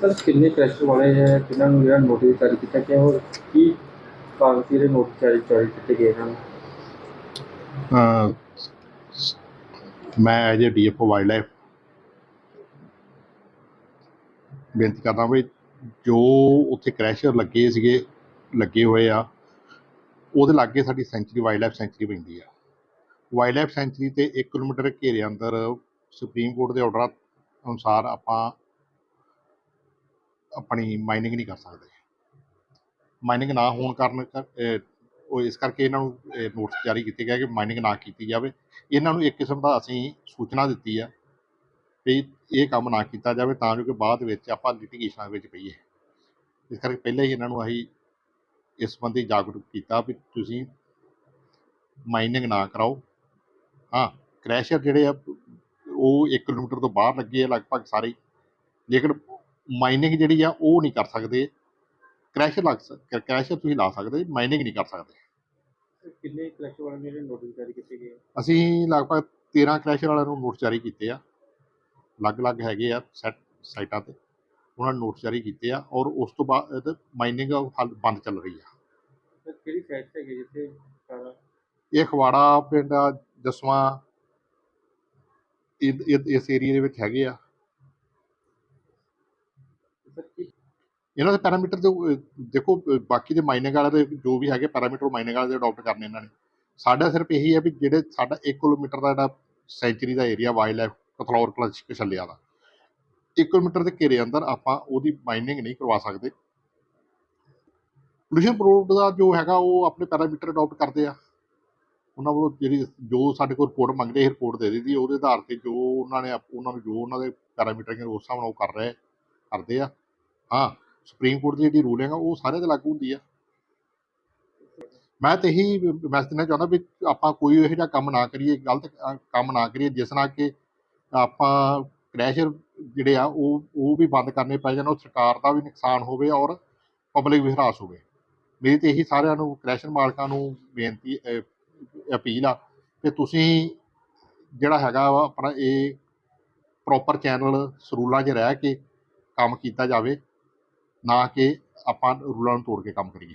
ਕਿੰਨੇ ਕ੍ਰੈਸ਼ਰ ਵਾਲੇ ਹੈ? ਕਿੰਨਾਂ ਨੂੰ ਜਿਹੜਾ ਨੋਟਿਸ ਜਾਰੀ ਕੀਤਾ ਗਿਆ? ਹੋਰ ਕੀ ਕਾਗਜ਼ੀ ਦੇ ਨੋਟਿਸ ਜਾਰੀ ਜਾਰੀ ਕੀਤੇ ਗਏ ਹਨ ਅਹ, ਮੈਂ as a DFO wild life ਬੇਨਤੀ ਕਰਦਾ ਵੀ ਜੋ ਉੱਥੇ ਕ੍ਰੈਸ਼ਰ ਲੱਗੇ ਸੀਗੇ, ਲੱਗੇ ਹੋਏ ਆ, ਉਹਦੇ ਲਾਗੇ ਸਾਡੀ ਸੈਂਚੁਰੀ ਵਾਈਲਡ ਲਾਈਫ ਸੈਂਚੁਰੀ ਪੈਂਦੀ ਆ। ਵਾਈਲਡ ਲਾਈਫ ਸੈਂਚਰੀ ਤੇ 1 ਕਿਲੋਮੀਟਰ ਘੇਰੇ ਅੰਦਰ ਸੁਪਰੀਮ ਕੋਰਟ ਦੇ ਆਰਡਰ ਅਨੁਸਾਰ ਆਪਾਂ ਆਪਣੀ ਮਾਈਨਿੰਗ ਨਹੀਂ ਕਰ ਸਕਦੇ। ਮਾਈਨਿੰਗ ਨਾ ਹੋਣ ਕਾਰਨ ਉਹ ਇਸ ਕਰਕੇ ਇਹਨਾਂ ਨੂੰ ਨੋਟਿਸ ਜਾਰੀ ਕੀਤੇ ਗਏ ਕਿ ਮਾਈਨਿੰਗ ਨਾ ਕੀਤੀ ਜਾਵੇ। ਇਹਨਾਂ ਨੂੰ ਇੱਕ ਕਿਸਮ ਦਾ ਅਸੀਂ ਸੂਚਨਾ ਦਿੱਤੀ ਆ ਵੀ ਇਹ ਕੰਮ ਨਾ ਕੀਤਾ ਜਾਵੇ ਤਾਂ ਜੋ ਕਿ ਬਾਅਦ ਵਿੱਚ ਆਪਾਂ ਲਿਟੀਗੇਸ਼ਨਾਂ ਵਿੱਚ ਪਈਏ। ਇਸ ਕਰਕੇ ਪਹਿਲਾਂ ਹੀ ਇਹਨਾਂ ਨੂੰ ਅਸੀਂ ਇਸ ਸੰਬੰਧੀ ਜਾਗਰੂਕ ਕੀਤਾ ਵੀ ਤੁਸੀਂ ਮਾਈਨਿੰਗ ਨਾ ਕਰਾਓ। ਹਾਂ ਕ੍ਰੈਸ਼ਰ ਜਿਹੜੇ ਆ, ਉਹ 1 ਕਿਲੋਮੀਟਰ ਤੋਂ ਬਾਹਰ ਲੱਗੇ ਆ ਲਗਭਗ ਸਾਰੇ। ਲੇਕਿਨ ਮਾਈਨਿੰਗ ਜਿਹੜੀ ਆ ਉਹ ਨਹੀਂ ਕਰ ਸਕਦੇ। ਕ੍ਰੈਸ਼ਰ ਲੱਗ ਸਕ ਕ੍ਰੈਸ਼ਰ ਤੁਸੀਂ ਲਾ ਸਕਦੇ ਮਾਈਨਿੰਗ ਨਹੀਂ ਕਰ ਸਕਦੇ। ਕਿੰਨੇ ਕ੍ਰੈਸ਼ਰ ਵਾਲੇ ਨੇ ਨੋਟਿਸ ਜਾਰੀ ਕੀਤੇ ਗਏ? ਅਸੀਂ ਲਗਭਗ 13 ਕ੍ਰੈਸ਼ਰ ਵਾਲਿਆਂ ਨੂੰ ਨੋਟਿਸ ਜਾਰੀ ਕੀਤੇ ਆ। ਅਲੱਗ-ਅਲੱਗ ਹੈਗੇ ਆ ਸੈਟ ਸਾਈਟਾਂ ਤੇ। ਉਹਨਾਂ ਨੂੰ ਨੋਟਿਸ ਜਾਰੀ ਕੀਤੇ ਆ ਔਰ ਉਸ ਤੋਂ ਬਾਅਦ ਮਾਈਨਿੰਗ ਹਾਲ ਬੰਦ ਚੱਲ ਰਹੀ ਆ। ਸਰ ਕਿਹੜੀ ਸਾਈਟ ਤੇ ਹੈਗੇ ਜਿੱਥੇ ਸਾਰਾ ਇਹ ਖਵਾੜਾ ਪਿੰਡ ਆ ਇਹ- ਇਸ ਏਰੀਆ ਦੇ ਵਿੱਚ ਹੈਗੇ ਆ। ਇਹਨਾਂ ਦੇ ਪੈਰਾਮੀਟਰ ਤੇ ਦੇਖੋ ਬਾਕੀ ਦੇ ਮਾਈਨਿੰਗ ਵਾਲੇ ਦੇ ਜੋ ਵੀ ਹੈਗੇ ਪੈਰਾਮੀਟਰ ਮਾਈਨਿੰਗ ਵਾਲੇ ਦੇ ਅਡਾਪਟ ਕਰਨੇ ਇਹਨਾਂ ਨੇ। ਸਾਡਾ ਸਿਰਫ ਇਹੀ ਹੈ ਵੀ ਜਿਹੜੇ ਸਾਡਾ 1 ਕਿਲੋਮੀਟਰ ਦਾ ਜਿਹੜਾ ਸੈਂਚੁਰੀ ਦਾ ਏਰੀਆ ਵਾਈਲਡ ਲਾਈਫ ਕਥਲੌਰ ਕਲਚ ਕਸ਼ਲਿਆ ਦਾ 1 ਕਿਲੋਮੀਟਰ ਦੇ ਘੇਰੇ ਅੰਦਰ ਆਪਾਂ ਉਹਦੀ ਮਾਈਨਿੰਗ ਨਹੀਂ ਕਰਵਾ ਸਕਦੇ। ਪੋਲੂਸ਼ਨ ਬੋਰਡ ਦਾ ਜੋ ਹੈਗਾ ਉਹ ਆਪਣੇ ਪੈਰਾਮੀਟਰ ਅਡਾਪਟ ਕਰਦੇ ਆ। ਉਹਨਾਂ ਵੱਲੋਂ ਜਿਹੜੀ ਜੋ ਸਾਡੇ ਕੋਲ ਰਿਪੋਰਟ ਮੰਗਦੇ ਇਹ ਰਿਪੋਰਟ ਦੇ ਦਿੱਤੀ, ਉਹਦੇ ਆਧਾਰ ਤੇ ਜੋ ਉਹਨਾਂ ਨੇ ਉਹਨਾਂ ਨੂੰ ਜੋ ਉਹਨਾਂ ਦੇ ਪੈਰਾਮੀਟਰ ਨੇ ਉਸ ਹਿਸਾਬ ਨਾਲ ਉਹ ਕਰ ਰਹੇ, ਕਰਦੇ ਆ। ਹਾਂ ਸੁਪਰੀਮ ਕੋਰਟ ਦੀ ਜਿਹੜੀ ਰੂਲਿੰਗ ਆ, ਉਹ ਸਾਰੇ ਤੇ ਲਾਗੂ ਹੁੰਦੀ ਆ। ਮੈਂ ਤੇ ਇਹੀ ਮੈਸੇਜ ਦੇਣਾ ਚਾਹੁੰਦਾ ਵੀ ਆਪਾਂ ਕੋਈ ਇਹੋ ਜਿਹਾ ਕੰਮ ਨਾ ਕਰੀਏ, ਗਲਤ ਕੰਮ ਨਾ ਕਰੀਏ, ਜਿਸ ਨਾਲ ਕਿ ਆਪਾਂ ਕ੍ਰੈਸ਼ਰ ਜਿਹੜੇ ਆ, ਉਹ ਉਹ ਵੀ ਬੰਦ ਕਰਨੇ ਪੈ ਜਾਣ, ਉਹ ਸਰਕਾਰ ਦਾ ਵੀ ਨੁਕਸਾਨ ਹੋਵੇ ਔਰ ਪਬਲਿਕ ਵੀ ਹਰਾਸ ਹੋਵੇ। ਮੇਰੀ ਤੇ ਇਹੀ ਸਾਰਿਆਂ ਨੂੰ ਕ੍ਰੈਸ਼ਰ ਮਾਲਕਾਂ ਨੂੰ ਬੇਨਤੀ ਅਪੀਲ ਆ ਕਿ ਤੁਸੀਂ ਜਿਹੜਾ ਹੈਗਾ ਵਾ, ਆਪਣਾ ਇਹ ਪ੍ਰੋਪਰ ਚੈਨਲ ਸਰੂਲਾਂ 'ਚ ਰਹਿ ਕੇ ਕੰਮ ਕੀਤਾ ਜਾਵੇ। ਨਾ ਕਿ ਆਪਾਂ ਰੂਲਾਂ ਨੂੰ ਤੋੜ ਕੇ ਕੰਮ ਕਰੀਏ।